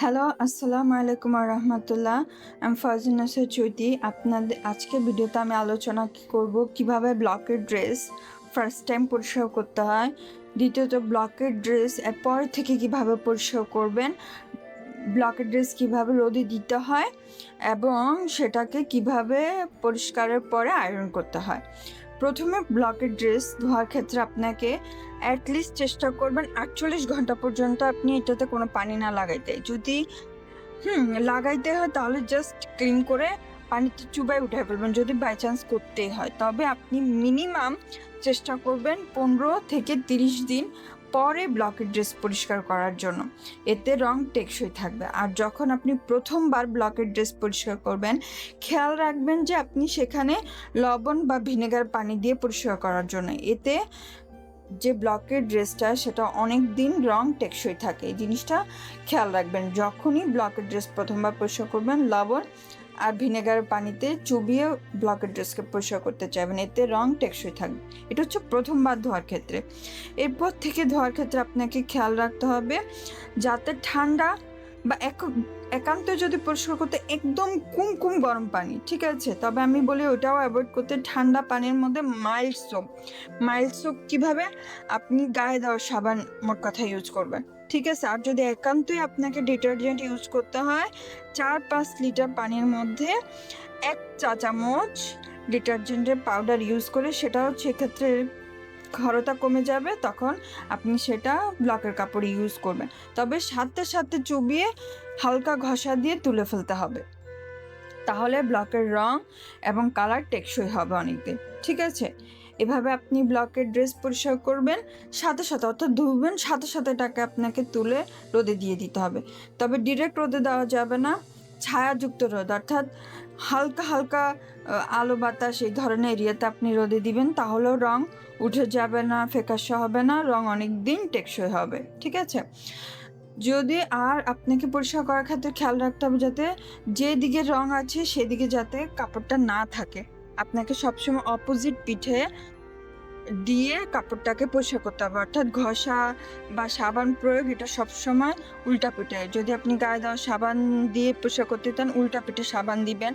Hello আসসালামু আলাইকুম রহমতুল্লাহ আমি ফারজিন নাসের চৈতি আপনাদের আজকে ভিডিওতে আমি আলোচনা করব? কীভাবে ব্লকের ড্রেস ফার্স্ট টাইম পরিষ্কার করতে হয়? দ্বিতীয়ত ব্লকের ড্রেস এরপর থেকে কীভাবে পরিষ্কার করবেন? ব্লকের ড্রেস কীভাবে রোদে দিতে হয়? এবং সেটাকে কীভাবে পরিষ্কারের পরে আয়রন করতে হয়? প্রথমে ব্লকের ড্রেস ধোয়ার ক্ষেত্রে আপনাকে অ্যাটলিস্ট চেষ্টা করবেন আটচল্লিশ ঘণ্টা পর্যন্ত আপনি এটাতে কোনো পানি না লাগাইতে। যদি, হুম, লাগাইতে হয় তাহলে জাস্ট ক্লিন করে পানিতে চুবাই উঠে ফেলবেন, যদি বাই চান্স করতেই হয়। তবে আপনি মিনিমাম চেষ্টা করবেন পনেরো থেকে তিরিশ দিন পরে ব্লকের ড্রেস পরিষ্কার করার জন্য। এতে রং টেকসই থাকবে। আর যখন আপনি প্রথমবার ব্লকের ড্রেস পরিষ্কার করবেন, খেয়াল রাখবেন যে আপনি সেখানে লবণ বা ভিনেগার পানি দিয়ে পরিষ্কার করার জন্য। এতে যে ব্লকের ড্রেসটা, সেটা অনেক দিন রং টেকসই থাকে। এই জিনিসটা খেয়াল রাখবেন। যখনই ব্লকের ড্রেস প্রথমবার পরিষ্কার করবেন, লবণ আর ভিনেগার পানিতে চুবিয়ে ব্লকের ড্রেসকে পরিষ্কার করতে চাইবেন এতে রং টেকসই থাকবে এটা হচ্ছে প্রথমবার ধোয়ার ক্ষেত্রে। এরপর থেকে ধোয়ার ক্ষেত্রে আপনাকে খেয়াল রাখতে হবে যাতে ঠান্ডা বা এক একান্ত যদি পরিষ্কার করতে একদম কুমকুম গরম পানি, ঠিক আছে? তবে আমি বলি ওটাও অ্যাভয়েড করতে ঠান্ডা পানির মধ্যে মাইল্ড সোপ মাইল্ড সোপ কীভাবে? আপনি গায়ে দেওয়া সাবান মোট কথা ইউজ করবেন, ঠিক আছে? আর যদি একান্তই আপনাকে ডিটারজেন্ট ইউজ করতে হয়, চার পাঁচ লিটার পানির মধ্যে এক চা চামচ ডিটারজেন্টের পাউডার ইউজ করে সেটাও সেক্ষেত্রে খরতা কমে যাবে, তখন আপনি সেটা ব্লকের কাপড় ইউজ করবেন। তবে সাথে সাথে চুবিয়ে হালকা ঘষা দিয়ে তুলে ফেলতে হবে। তাহলে ব্লকের রং এবং কালার টেকসই হবে অনেকদিন, ঠিক আছে? এভাবে আপনি ব্লকের ড্রেস পরিষ্কার করবেন, সাথে সাথে অর্থাৎ ধুবেন, সাথে সাথে টাকা আপনাকে তুলে রোদে দিয়ে দিতে হবে। তবে ডিরেক্ট রোদে দেওয়া যাবে না। ছায়াযুক্ত রোদ, অর্থাৎ হালকা হালকা আলো বাতাস এই ধরনের এরিয়াতে আপনি রোদে দিবেন, তাহলেও রং উঠে যাবে না ফেকাশে হবে না, রং অনেক দিন টেকসই হবে, ঠিক আছে? যদি আর আপনাকে পরিষ্কার করার ক্ষেত্রে খেয়াল রাখতে হবে যাতে যেদিকে রং আছে সেদিকে যাতে কাপড়টা না থাকে। আপনাকে সবসময় অপোজিট পিঠে দিয়ে কাপড়টাকে পরিষ্কার করতে হবে। অর্থাৎ ঘষা বা সাবান প্রয়োগ এটা সবসময় উল্টা পিঠে। যদি আপনি গায়ে দেওয়া সাবান দিয়ে পরিষ্কার করতে চান, উল্টা পিঠে সাবান দিবেন।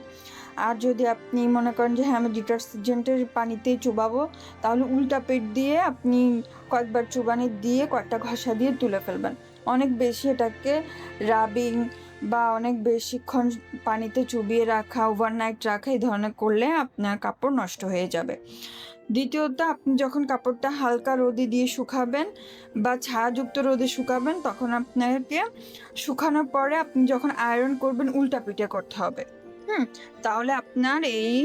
আর যদি আপনি মনে করেন যে হ্যাঁ আমি ডিটারজেন্টের পানিতেই চুবাবো, তাহলে উল্টা পেট দিয়ে আপনি কয়েকবার চুবানি দিয়ে কয়েকটা ঘষা দিয়ে তুলে ফেলবেন। অনেক বেশি এটাকে রাবিং বা অনেক বেশিক্ষণ পানিতে চুবিয়ে রাখা, ওভারনাইট রাখা, এই ধরনের করলে আপনার কাপড় নষ্ট হয়ে যাবে। দ্বিতীয়ত, আপনি যখন কাপড়টা হালকা রোদে দিয়ে শুকাবেন বা ছায়াযুক্ত রোদে শুকাবেন, তখন আপনাকে শুকানোর পরে আপনি যখন আয়রন করবেন, উল্টা পিঠে করতে হবে। হুম, তাহলে আপনার এই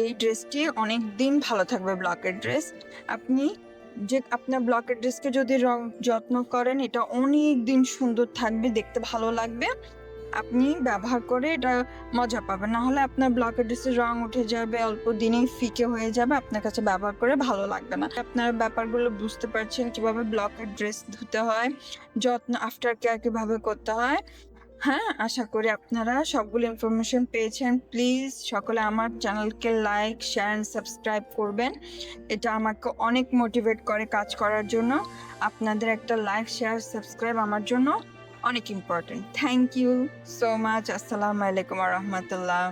এই ড্রেসটি অনেক দিন ভালো থাকবে ব্লকের ড্রেস আপনি যে, আপনার ব্লকের ড্রেসকে যদি রং, যত্ন করেন, এটা অনেক দিন সুন্দর থাকবে, দেখতে ভালো লাগবে। আপনি ব্যবহার করে এটা মজা পাবেন। না হলে আপনার ব্লকের ড্রেসের রং উঠে যাবে, অল্প দিনেই ফিকে হয়ে যাবে, আপনার কাছে ব্যবহার করে ভালো লাগবে না। আপনার ব্যাপারগুলো বুঝতে পারছেন কীভাবে ব্লকের ড্রেস ধুতে হয়, যত্ন আফটার কেয়ার কীভাবে করতে হয়। হ্যাঁ আশা করি আপনারা সবগুলো ইনফরমেশন পেয়েছেন। প্লিজ সকলে আমার চ্যানেলকে লাইক শেয়ার অ্যান্ড সাবস্ক্রাইব করবেন। এটা আমাকে অনেক মোটিভেট করে কাজ করার জন্য। আপনাদের একটা লাইক শেয়ার সাবস্ক্রাইব আমার জন্য। অনেক important thank you so much আসসালামু আলাইকুম রহমতুল্লাহ